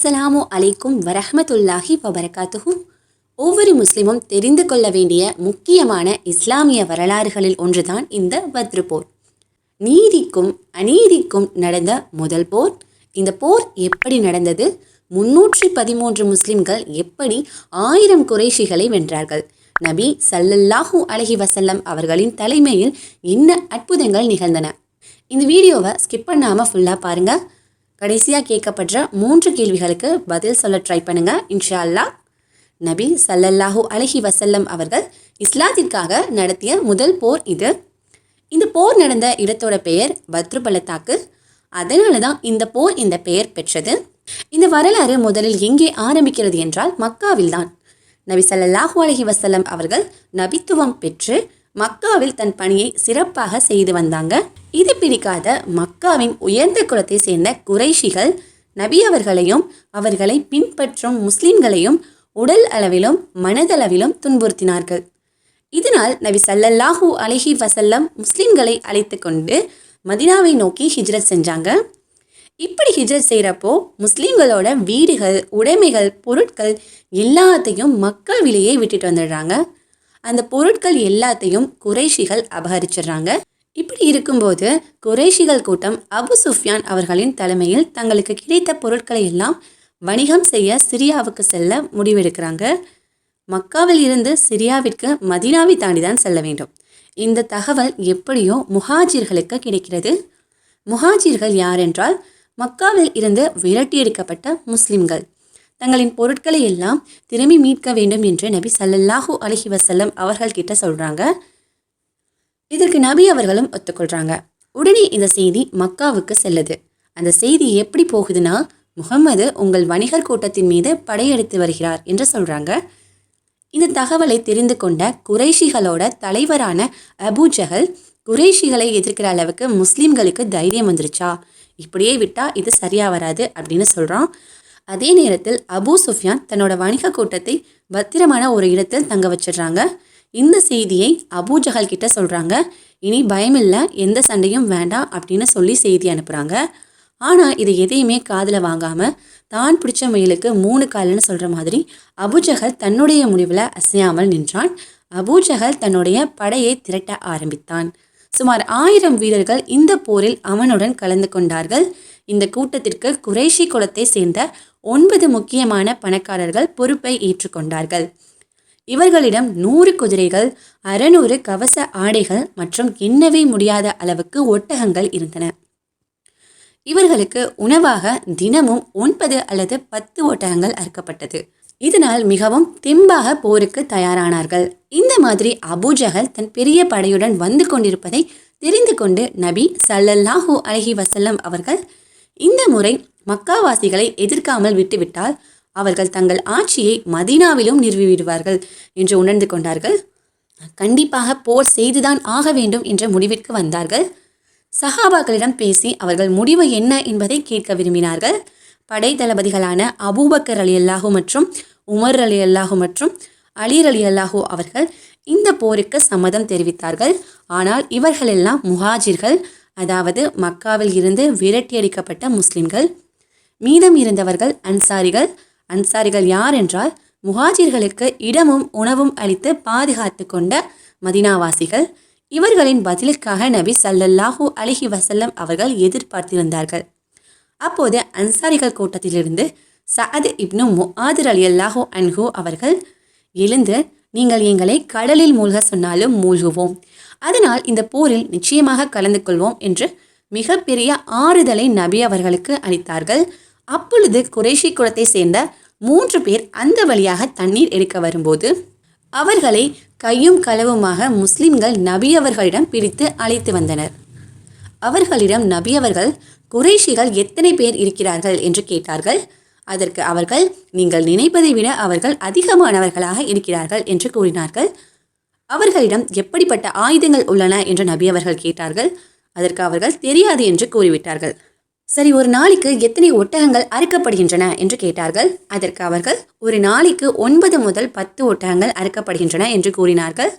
அஸ்ஸலாமு அலைக்கும் வரஹமத்துல்லாஹி வபரகாத்துஹு. ஒவ்வொரு முஸ்லிமும் தெரிந்து கொள்ள வேண்டிய முக்கியமான இஸ்லாமிய வரலாறுகளில் ஒன்றுதான் இந்த பத்ரு போர். நீதிக்கும் அநீதிக்கும் நடந்த முதல் போர். இந்த போர் எப்படி நடந்தது? முன்னூற்றி பதிமூன்று முஸ்லிம்கள் எப்படி ஆயிரம் குறைஷிகளை வென்றார்கள்? நபி சல்லல்லாஹு அலஹி வசல்லம் அவர்களின் தலைமையில் என்ன அற்புதங்கள் நிகழ்ந்தன? இந்த வீடியோவை ஸ்கிப் பண்ணாமல் ஃபுல்லாக பாருங்கள் கடைசியாக கேட்கப்படுற மூன்று கேள்விகளுக்கு பதில் சொல்ல ட்ரை பண்ணுங்க. இன்ஷா அல்லாஹ் நபி சல்லல்லாஹு அலஹி வசல்லம் அவர்கள் இஸ்லாத்திற்காக நடத்திய முதல் போர் இது. இந்த போர் நடந்த இடத்தோட பெயர் பத்ரு பள்ளத்தாக்கு அதனால தான் இந்த போர் இந்த பெயர் பெற்றது. இந்த வரலாறு முதலில் எங்கே ஆரம்பிக்கிறது என்றால் மக்காவில் தான். நபி ஸல்லல்லாஹு அலஹி வசல்லம் அவர்கள் நபித்துவம் பெற்று மக்காவில் தன் பணியை சிறப்பாக செய்து வந்தாங்க. இது பிடிக்காத மக்காவின் உயர்ந்த குலத்தை சேர்ந்த குறைஷிகள் நபி அவர்களையும் அவர்களை பின்பற்றும் முஸ்லிம்களையும் உடல் அளவிலும் மனதளவிலும் துன்புறுத்தினார்கள். இதனால் நபி சல்லல்லாஹு அலஹி வசல்லம் முஸ்லிம்களை அழைத்து கொண்டு மதினாவை நோக்கி ஹிஜ்ரத் செஞ்சாங்க. இப்படி ஹிஜ்ரத் செய்கிறப்போ முஸ்லீம்களோட வீடுகள் உடைமைகள் பொருட்கள் எல்லாத்தையும் மக்கள் விலையே விட்டுட்டு வந்துடுறாங்க. அந்த பொருட்கள் எல்லாத்தையும் குறைஷிகள் அபகரிச்சிடுறாங்க. இப்படி இருக்கும்போது குறைஷிகள் கூட்டம் அபு சுஃப்யான் அவர்களின் தலைமையில் தங்களுக்கு கிடைத்த பொருட்களை எல்லாம் வணிகம் செய்ய சிரியாவுக்கு செல்ல முடிவெடுக்கிறாங்க. மக்காவில் இருந்து சிரியாவிற்கு மதினாவை தாண்டி தான் செல்ல வேண்டும். இந்த தகவல் எப்படியோ முஹாஜிர்களுக்கு கிடைக்கிறது. முஹாஜிர்கள் யார் என்றால் மக்காவில் இருந்து விரட்டியடிக்கப்பட்ட முஸ்லிம்கள். தங்களின் பொருட்களை எல்லாம் திரும்பி மீட்க வேண்டும் என்று நபி சல்லல்லாஹூ அலஹி வசல்லம் அவர்கள் கிட்ட சொல்கிறாங்க இதற்கு நபி அவர்களும் ஒத்துக்கொள்கிறாங்க உடனே இந்த செய்தி மக்காவுக்கு செல்லுது. அந்த செய்தி எப்படி போகுதுன்னா முகம்மது உங்கள் வணிகர் கூட்டத்தின் மீது படையெடுத்து வருகிறார் என்று சொல்கிறாங்க இந்த தகவலை தெரிந்து கொண்ட குறைஷிகளோட தலைவரான அபூ ஜஹல் குறைஷிகளை எதிர்க்கிற அளவுக்கு முஸ்லீம்களுக்கு தைரியம் வந்துருச்சா? இப்படியே விட்டால் இது சரியாக வராது அப்படின்னு சொல்கிறான் அதே நேரத்தில் அபு சுஃப்யான் தன்னோட வணிக கூட்டத்தை பத்திரமான ஒரு இடத்தில் தங்க வச்சிடுறாங்க. இந்த செய்தியை அபு ஜஹல் கிட்ட சொல்கிறாங்க இனி பயமில்லை எந்த சண்டையும் வேண்டாம் அப்படின்னு சொல்லி செய்தி அனுப்புகிறாங்க ஆனால் இது எதையுமே காதில் வாங்காமல் தான் பிடிச்ச முயலுக்கு மூணு கால்னு சொல்கிற மாதிரி அபுஜகல் தன்னுடைய முடிவில் அசையாமல் நின்றான். அபுஜகல் தன்னுடைய படையை திரட்ட ஆரம்பித்தான். சுமார் ஆயிரம் வீரர்கள் இந்த போரில் அவனுடன் கலந்து கொண்டார்கள். இந்த கூட்டத்திற்கு குறைஷி குலத்தை சேர்ந்த ஒன்பது முக்கியமான பணக்காரர்கள் பொறுப்பை ஏற்றுக்கொண்டார்கள். இவர்களிடம் நூறு குதிரைகள் அறநூறு கவச ஆடைகள் மற்றும் எண்ணவே முடியாத அளவுக்கு ஒட்டகங்கள் இருந்தன. இவர்களுக்கு உணவாக தினமும் ஒன்பது அல்லது பத்து ஒட்டகங்கள் அறுக்கப்பட்டது. இதனால் மிகவும் தெம்பாக போருக்கு தயாரானார்கள். இந்த மாதிரி அபூஜகல் தன் பெரிய படையுடன் வந்து கொண்டிருப்பதை தெரிந்து கொண்டு நபி சல்லல்லாஹூ அலஹி வசல்லம் அவர்கள் இந்த முறை மக்காவாசிகளை எதிர்க்காமல் விட்டுவிட்டால் அவர்கள் தங்கள் ஆட்சியை மதீனாவிலும் நிறுவிவிடுவார்கள் என்று உணர்ந்து கொண்டார்கள். கண்டிப்பாக போர் செய்துதான் ஆக வேண்டும் என்ற முடிவிற்கு வந்தார்கள். சஹாபாக்களிடம் பேசி அவர்கள் முடிவு என்ன என்பதை கேட்க விரும்பினார்கள். படை தளபதிகளான அபூபக்கர் அலி அல்லாஹு மற்றும் உமர் அலி அல்லாஹு மற்றும் அலீர் அலி அல்லாஹு அவர்கள் இந்த போருக்கு சம்மதம் தெரிவித்தார்கள். ஆனால் இவர்களெல்லாம் முஹாஜிர்கள் அதாவது மக்காவில் இருந்து விரட்டியடிக்கப்பட்ட முஸ்லிம்கள். மீதம் இருந்தவர்கள் அன்சாரிகள். அன்சாரிகள் யார் என்றால் முஹாஜிர்களுக்கு இடமும் உணவும் அளித்து பாதுகாத்து கொண்ட மதினாவாசிகள். இவர்களின் பதிலுக்காக நபி சல்லல்லாஹூ அலிஹி வசல்லம் அவர்கள் எதிர்பார்த்திருந்தார்கள். அப்போது அன்சாரிகள் கூட்டத்திலிருந்து சஅத் இப்னு முஆதிர் அலி அல்லாஹூ அன்ஹூ அவர்கள் எழுந்து நீங்கள் எங்களை கடலில் மூழ்க சொன்னாலும் மூழ்குவோம். அதனால் இந்த போரில் நிச்சயமாக கலந்து கொள்வோம் என்று மிகப்பெரிய ஆறுதலை நபி அவர்களுக்கு அளித்தார்கள். அப்பொழுது குறைஷி குலத்தை சேர்ந்த மூன்று பேர் அந்த வழியாக தண்ணீர் எடுக்க வரும்போது அவர்களை கையும் களவுமாக முஸ்லிம்கள் நபி அவர்களிடம் பிடித்து அழைத்து வந்தனர். அவர்களிடம் நபி அவர்கள் குறைஷிகள் எத்தனை பேர் இருக்கிறார்கள் என்று கேட்டார்கள். அதற்கு அவர்கள் நீங்கள் நினைப்பதை விட அவர்கள் அதிகமானவர்களாக இருக்கிறார்கள் என்று கூறினார்கள். அவர்களிடம் எப்படிப்பட்ட ஆயுதங்கள் உள்ளன என்று நபி அவர்கள் கேட்டார்கள். அதற்கு அவர்கள் தெரியாது என்று கூறிவிட்டார்கள். சரி ஒரு நாளைக்கு எத்தனை ஒட்டகங்கள் அறுக்கப்படுகின்றன என்று கேட்டார்கள். அதற்கு அவர்கள் ஒரு நாளைக்கு ஒன்பது முதல் பத்து ஒட்டகங்கள் அறுக்கப்படுகின்றன என்று கூறினார்கள்.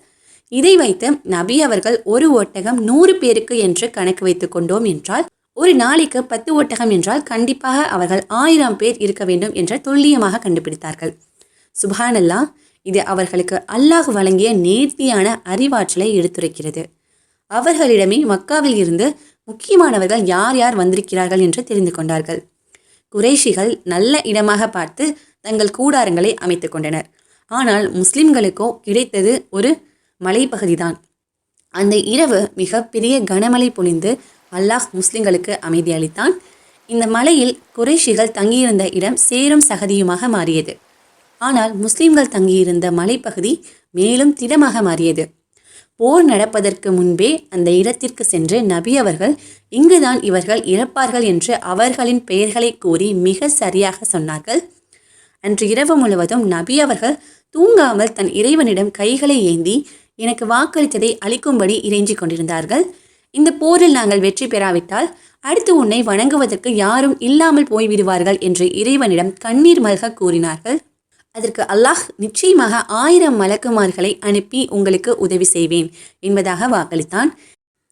இதை வைத்து நபி அவர்கள் ஒரு ஒட்டகம் நூறு பேருக்கு என்று கணக்கு வைத்துக் கொண்டோம் என்றால் ஒரு நாளைக்கு பத்து ஒட்டகம் என்றால் கண்டிப்பாக அவர்கள் ஆயிரம் பேர் இருக்க வேண்டும் என்று துல்லியமாக கண்டுபிடித்தார்கள். சுபானல்லா இது அவர்களுக்கு அல்லாஹ் வழங்கிய நேர்த்தியான அறிவாற்றலை எடுத்துரைக்கிறது. அவர்களிடமே மக்காவில் இருந்து முக்கியமானவர்கள் யார் யார் வந்திருக்கிறார்கள் என்று தெரிந்து கொண்டார்கள். குறைஷிகள் நல்ல இடமாக பார்த்து தங்கள் கூடாரங்களை அமைத்து கொண்டனர். ஆனால் முஸ்லிம்களுக்கோ கிடைத்தது ஒரு மலைப்பகுதிதான். அந்த இரவு மிகப்பெரிய கனமழை பொழிந்து அல்லாஹ் முஸ்லிம்களுக்கு அமைதி அளித்தான். இந்த மலையில் குறைஷிகள் தங்கியிருந்த இடம் சேரும் சகதியுமாக மாறியது. ஆனால் முஸ்லிம்கள் தங்கியிருந்த மலைப்பகுதி மேலும் திடமாக மாறியது. போர் நடப்பதற்கு முன்பே அந்த இடத்திற்கு சென்று நபி அவர்கள் இங்குதான் இவர்கள் இறப்பார்கள் என்று அவர்களின் பெயர்களை கூறி மிக சரியாக சொன்னார்கள். அன்று இரவு முழுவதும் நபி அவர்கள் தூங்காமல் தன் இறைவனிடம் கைகளை ஏந்தி எனக்கு வாக்களித்ததை அளிக்கும்படி இறைஞ்சிக் கொண்டிருந்தார்கள். இந்த போரில் நாங்கள் வெற்றி பெறாவிட்டால் அடுத்து உன்னை வணங்குவதற்கு யாரும் இல்லாமல் போய்விடுவார்கள் என்று இறைவனிடம் கண்ணீர் மல்க கூறினார்கள். அதற்கு அல்லாஹ் நிச்சயமாக ஆயிரம் மலக்குமார்களை அனுப்பி உங்களுக்கு உதவி செய்வேன் என்பதாக வாக்களித்தான்.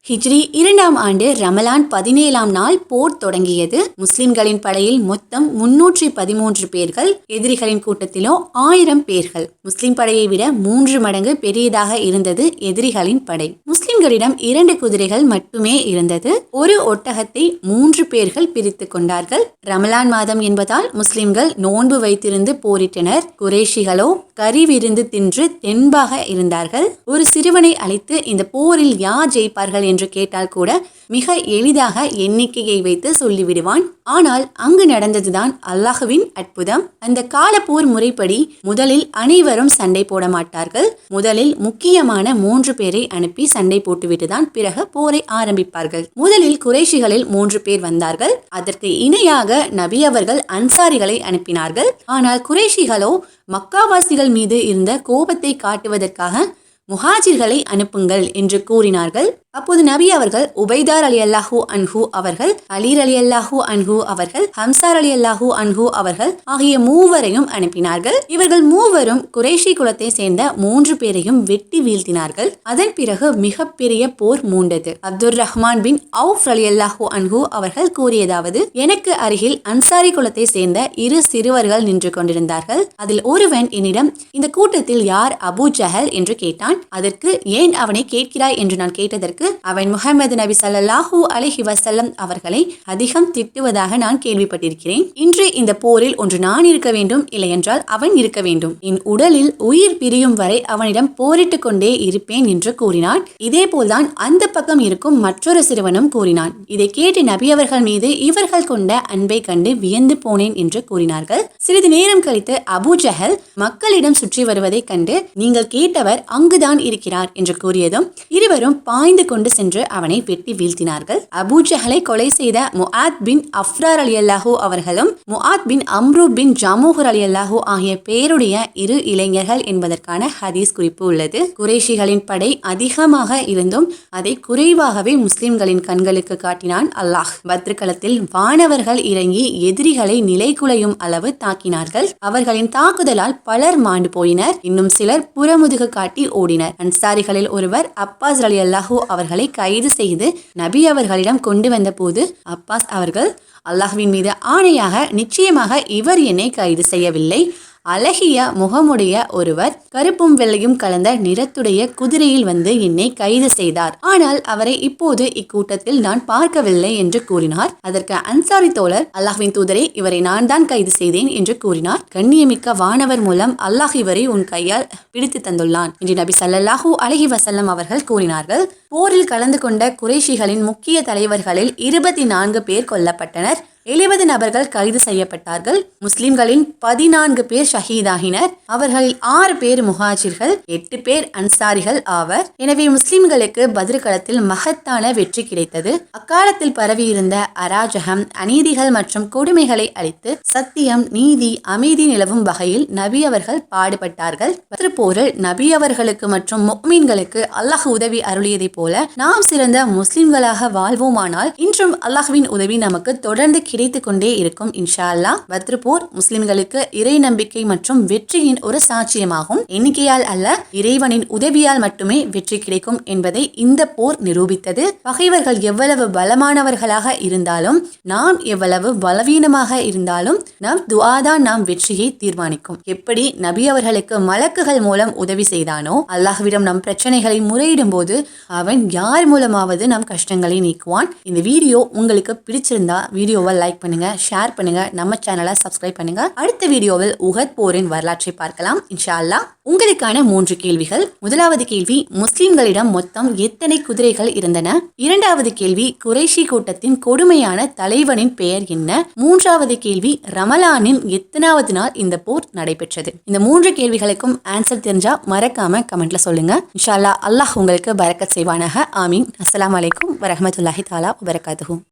ஹிஜ்ரி இரண்டாம் ஆண்டு ரமலான் பதினேழாம் நாள் போர் தொடங்கியது. முஸ்லிம்களின் படையில் மொத்தம் முன்னூற்றி பதிமூன்று பேர்கள் எதிரிகளின் கூட்டத்திலோ ஆயிரம் பேர்கள். முஸ்லிம் படையை விட மூன்று மடங்கு பெரியதாக இருந்தது எதிரிகளின் படை. முஸ்லிம்களிடம் இரண்டு குதிரைகள் மட்டுமே இருந்தது. ஒரு ஒட்டகத்தை மூன்று பேர்கள் பிரித்து கொண்டார்கள். ரமலான் மாதம் என்பதால் முஸ்லிம்கள் நோன்பு வைத்திருந்து போரிட்டனர். குரேஷிகளோ கறி விருந்து தின்று தென்பாக இருந்தார்கள். ஒரு சிறுவனை அழைத்து இந்த போரில் யார் ஜெயிப்பார்கள் என்று கேட்டால் கூட மிக எளிதாக எண்ணிக்கையை வைத்து சொல்லிவிடுவான். ஆனால் அங்கு நடந்ததுதான் அல்லாஹுவின் அற்புதம். அந்த காலப்போர் முறைப்படி முதலில் அனைவரும் சண்டை போட மாட்டார்கள். முதலில் முக்கியமான மூன்று பேரை அனுப்பி சண்டை போட்டுவிட்டுதான் பிறகு போரை ஆரம்பிப்பார்கள். முதலில் குறைஷிகளில் மூன்று பேர் வந்தார்கள். அதற்கு இணையாக நபி அவர்கள் அன்சாரிகளை அனுப்பினார்கள். ஆனால் குறைஷிகளோ மக்காவாசிகள் மீது இருந்த கோபத்தை காட்டுவதற்காக முஹாஜிர்களை அனுப்புங்கள் என்று கூறினார்கள். அப்போது நபி அவர்கள் உபைதார் அலி அல்லாஹூ அன்ஹு அவர்கள் அலீர் அலி அல்லாஹூ அன்ஹு அவர்கள் ஹம்சார் அலி அல்லாஹூ அன்ஹு அவர்கள் ஆகிய மூவரையும் அனுப்பினார்கள். இவர்கள் மூவரும் குரேஷி குலத்தை சேர்ந்த மூன்று பேரையும் வெட்டி வீழ்த்தினார்கள். அதன் பிறகு மிகப்பெரிய போர் மூண்டது. Abdul Rahman bin Awf Ali அல்லாஹூ அன்ஹு அவர்கள் கூறியதாவது எனக்கு அருகில் அன்சாரி குலத்தை சேர்ந்த இரு சிறுவர்கள் நின்று கொண்டிருந்தார்கள். அதில் ஒருவன் என்னிடம் இந்த கூட்டத்தில் யார் அபு ஜஹல்? என்று கேட்டான். அதற்கு ஏன் அவனை கேட்கிறாய்? என்று நான் கேட்டதற்கு அவன் முகமது நபி ஸல்லல்லாஹு அலஹி வசல்லம் அவர்களை அதிகம் திட்டுவதாக நான் கேள்விப்பட்டிருக்கிறேன். இன்று இந்த போரில் ஒன்று நான் இருக்க வேண்டும் இல்லையென்றால் அவன் இருக்க வேண்டும். என் உடலில் உயிர் பிரியும் வரை அவனிடம் போரிட்டுக் கொண்டே இருப்பேன் என்று கூறினான். இதே போல்தான் அந்த பக்கம் இருக்கும் மற்றொரு சிறுவனும் கூறினான். இதை கேட்டு நபி அவர்கள் மீது இவர்கள் கொண்ட அன்பை கண்டு வியந்து போனேன் என்று கூறினார்கள். சிறிது நேரம் கழித்து அபூ ஜஹல் மக்களிடம் சுற்றி வருவதைக் கண்டு நீங்கள் கேட்டவர் அங்குதான் இருக்கிறார் என்று கூறியதும் இருவரும் பாய்ந்து கொண்டு சென்று அவனை வெட்டி வீழ்த்தினார்கள். அபூஜஹலை கொலை செய்த முஆத் பின் அஃப்ரார் அலி அல்லாஹூ அவர்களும் முஆத் பின் அம்ரு பின் ஜமூஹர் அலி அல்லாஹூ ஆகிய பேருடைய இரு இளைஞர்கள் என்பதற்கான ஹதீஸ் குறிப்பு உள்ளது. குறைஷிகளின் படை அதிகமாக இருந்தும் அதை குறைவாகவே முஸ்லிம்களின் கண்களுக்கு காட்டினான் அல்லாஹ். பத்ருக்களத்தில் வானவர்கள் இறங்கி எதிரிகளை நிலைகுலையும் அளவு தாக்கினார்கள். அவர்களின் தாக்குதலால் பலர் மாண்டு போயினர். இன்னும் சிலர் புறமுதுகு காட்டி ஓடினர். அன்சாரிகளில் ஒருவர் அப்பாஸ் அலி அல்லாஹூ அவர்களை கைது செய்து நபி அவர்களிடம் கொண்டு வந்தபோது அப்பாஸ் அவர்கள் அல்லாஹ்வின் மீது ஆணையாக நிச்சயமாக இவர் என்னை கைது செய்யவில்லை. அழகிய முகமுடைய ஒருவர் கருப்பும் வெள்ளையும் கலந்த நிறத்துடைய குதிரையில் வந்து என்னை கைது செய்தார். ஆனால் அவரை இப்போது இக்கூட்டத்தில் நான் பார்க்கவில்லை என்று கூறினார். அதற்கு அன்சாரி தோழர் அல்லாஹ்வின் தூதரை இவரை நான் தான் கைது செய்தேன் என்று கூறினார். கண்ணியமிக்க வானவர் மூலம் அல்லாஹ் இவரை உன் கையால் பிடித்து தந்துள்ளான் என்று நபி ஸல்லல்லாஹு அலஹி வசல்லம் அவர்கள் கூறினார்கள். போரில் கலந்து கொண்ட குறைஷிகளின் முக்கிய தலைவர்களில் இருபத்தி நான்கு பேர் கொல்லப்பட்டனர். எழுபது நபர்கள் கைது செய்யப்பட்டார்கள். முஸ்லிம்களின் பதினான்கு பேர் ஷஹீதாகினர். அவர்களில் ஆறு பேர் முஹாஜிர்கள் எட்டு பேர் அன்சாரிகள் ஆவர். எனவே முஸ்லிம்களுக்கு பதிர்களத்தில் மகத்தான வெற்றி கிடைத்தது. அக்காலத்தில் பரவியிருந்த அராஜகம் அநீதிகள் மற்றும் கொடுமைகளை அளித்து சத்தியம் நீதி அமைதி நிலவும் வகையில் நபி அவர்கள் பாடுபட்டார்கள். பத்ரு போரில் நபி அவர்களுக்கு மற்றும் முக்மீன்களுக்கு அல்லாஹ் உதவி அருளியதைப் போல நாம் சிறந்த முஸ்லிம்களாக வாழ்வோமானால் இன்றும் அல்லாஹ்வின் உதவி நமக்கு தொடர்ந்து கிடைத்து கொண்டே இருக்கும் இன்ஷா அல்லாஹ் பத்ருபூர் முஸ்லிம்களுக்கு இறை நம்பிக்கை மற்றும் வெற்றியின் ஒரு சாட்சியமாகும். எண்ணிக்கையால் அல்ல இறைவனின் உதவியால் மட்டுமே வெற்றி கிடைக்கும் என்பதை இந்த போர் நிரூபித்தது. பகைவர்கள் எவ்வளவு பலமானவர்களாக இருந்தாலும் நாம் எவ்வளவு பலவீனமாக இருந்தாலும் நம் துஆதான் நாம் வெற்றியை தீர்மானிக்கும். எப்படி நபி அவர்களுக்கு மலக்குகள் மூலம் உதவி செய்தானோ அல்லாஹ்விடம் நம் பிரச்சனைகளை முறையிடும் போது அவன் யார் மூலமாவது நம் கஷ்டங்களை நீக்குவான். இந்த வீடியோ உங்களுக்கு பிடிச்சிருந்தா வீடியோவை லைக் பண்ணுங்க ஷேர் பண்ணுங்க நம்ம சேனலை சப்ஸ்கிரைப் பண்ணுங்க. அடுத்த வீடியோவில் உகத் போரின் வரலாற்றை பார்க்கலாம். இன்ஷா அல்லாஹ் உங்களுக்கான மூன்று கேள்விகள். முதலாவது கேள்வி முஸ்லிம்களிடம் மொத்தம் எத்தனை குதிரைகள் இருந்தன? இரண்டாவது கேள்வி குறைஷி கூட்டத்தின் கொடுமையான தலைவனின் பெயர் என்ன? மூன்றாவது கேள்வி ரமலானின் எத்தனாவது நாள் இந்த போர் நடைபெற்றது? இந்த மூன்று கேள்விகளுக்கும் ஆன்சர் தெரிஞ்சா மறக்காம கமெண்ட்ல சொல்லுங்க. இன்ஷால்லா அல்லாஹ் அல்லாஹ் உங்களுக்கு பரக்கத் செய்வானாக. ஆமீன். அஸ்லாம் வலைக்கும் வரமத்துல்லாஹி தாலா வபரகாத்துஹு.